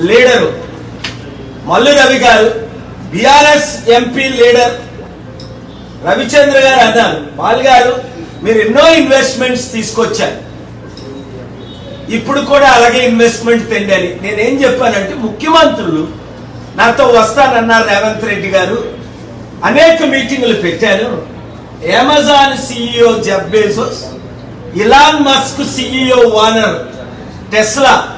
Leader. Mallu Ravi గారు BRS MP leader Ravichandra గారు అన్నారు. పాల్ గారు మీరు ఎన్నో ఇన్వెస్ట్మెంట్స్ తీసుకొచ్చారు. ఇప్పుడు కూడా అలాగే ఇన్వెస్ట్మెంట్ తెండాలి. నేనేం చెప్పానంటే ముఖ్యమంత్రులు నాతో వస్తానన్నారు రేవంత్ రెడ్డి గారు. అనేక మీటింగులు పెట్టాను. Amazon CEO Jeff Bezos Elon Musk CEO వానర్ Tesla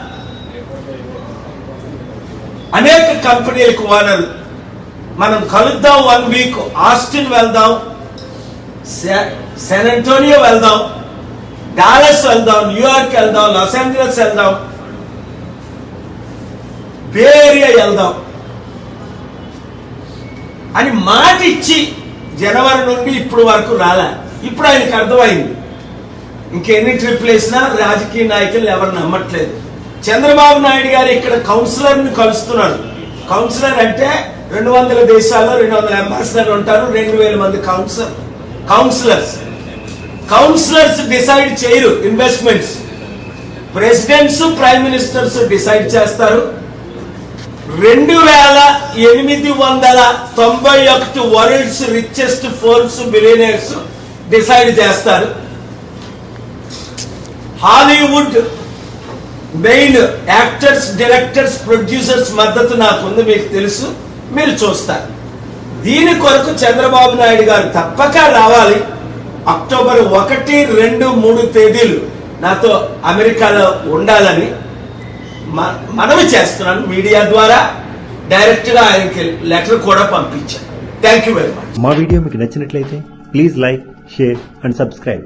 అనేక కంపెనీలకు ఓనర్ మనం కలుద్దాం వన్ వీక్ ఆస్టిన్ వెళ్దాం శాన్ అంటోనియో వెళ్దాం డాలస్ వెళ్దాం న్యూయార్క్ వెళ్దాం లాస్ ఏంజలస్ వెళ్దాం బే ఏరియా వెళ్దాం. అని మాట ఇచ్చి జనవరి నుండి ఇప్పుడు వరకు రాలే. ఇప్పుడు ఆయనకు అర్థమైంది. ఇంకెన్ని ట్రిప్లు వేసినా రాజకీయ నాయకులు ఎవరు నమ్మట్లేదు. చంద్రబాబు నాయుడు గారు ఇక్కడ కౌన్సిలర్ని కలుస్తున్నాడు. కౌన్సిలర్ అంటే రెండు వందల దేశాల్లో రెండు వందల అంబాసిడర్ ఉంటారు రెండు వేల మంది కౌన్సిలర్. కౌన్సిలర్స్. కౌన్సిలర్స్ డిసైడ్ చేయరు investments. Presidents prime ministers decide చేస్తారు. రెండు వేల ఎనిమిది వందల తొంభై ఒకటి world's richest Forbes billionaires decide చేస్తారు. Hollywood main actors directors producers మద్దతు నాకుంది మీకు తెలుసు. మీరు చూస్తారు. దీని కొరకు చంద్రబాబు నాయుడు గారు తప్పక రావాలి. అక్టోబర్ ఒకటి రెండు మూడు తేదీలు నాతో అమెరికాలో ఉండాలని మ- మనవి చేస్తున్నాను మీడియా ద్వారా. డైరెక్ట్గా ఆయనకి లెటర్ కూడా పంపించాను. Thank you very much. మా వీడియో మీకు నచ్చినట్లయితే please like share and subscribe.